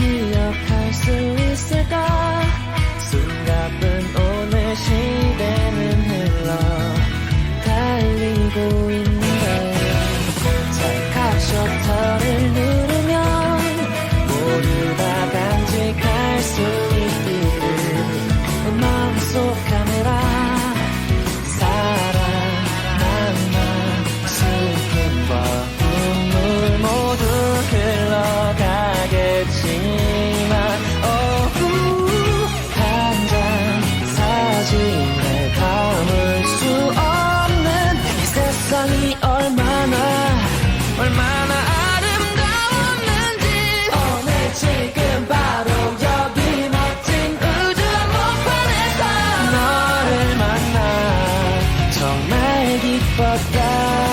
기억할 수 있을까? 숨 가쁜 오늘 시대는 흘러 달리고 있는데 잘 가셔 geek fucked up.